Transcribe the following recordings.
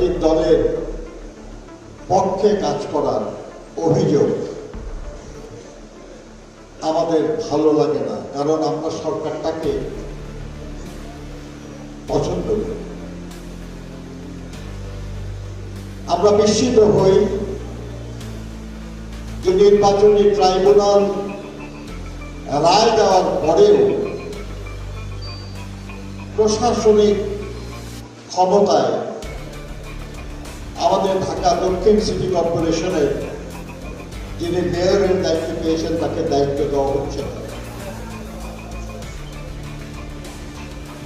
রাজনৈতিক দলের পক্ষে কাজ করার অভিযোগ আমাদের ভালো লাগে না, কারণ আমরা সরকারটাকে পছন্দ করি। আমরা বিস্মিত হই যে নির্বাচনী ট্রাইব্যুনাল রায় দেওয়ার পরেও প্রশাসনিক ক্ষমতায় আমাদের ঢাকা দক্ষিণ সিটি কর্পোরেশনের যিনি মেয়রের দায়িত্ব পেয়েছেন, তাকে দায়িত্ব দেওয়া হচ্ছে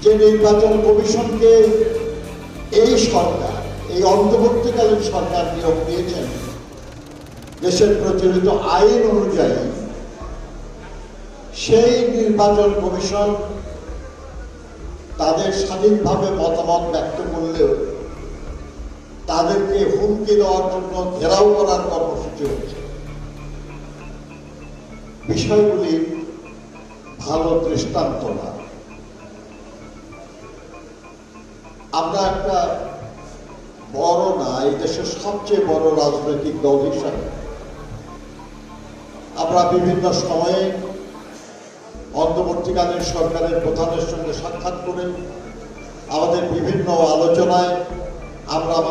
যে নির্বাচন কমিশনকে এই সরকার, এই অন্তর্বর্তীকালীন সরকার নিয়োগ দিয়েছেন, দেশের প্রচলিত আইন অনুযায়ী, সেই নির্বাচন কমিশন তাদের স্বাধীনভাবে মতামত ব্যক্ত করলেও তাদেরকে হুমকি দেওয়ার জন্য ঘেরাও করার কর্মসূচি হচ্ছে। বিষয়গুলি ভালো দৃষ্টান্ত না। আমরা একটা বড় না, এই দেশের সবচেয়ে বড় রাজনৈতিক দল হিসাবে আমরা বিভিন্ন সময়ে অন্তর্বর্তীকালীন সরকারের প্রধানের সঙ্গে সাক্ষাৎ করে আমাদের বিভিন্ন আলোচনায় আমরা আমাদের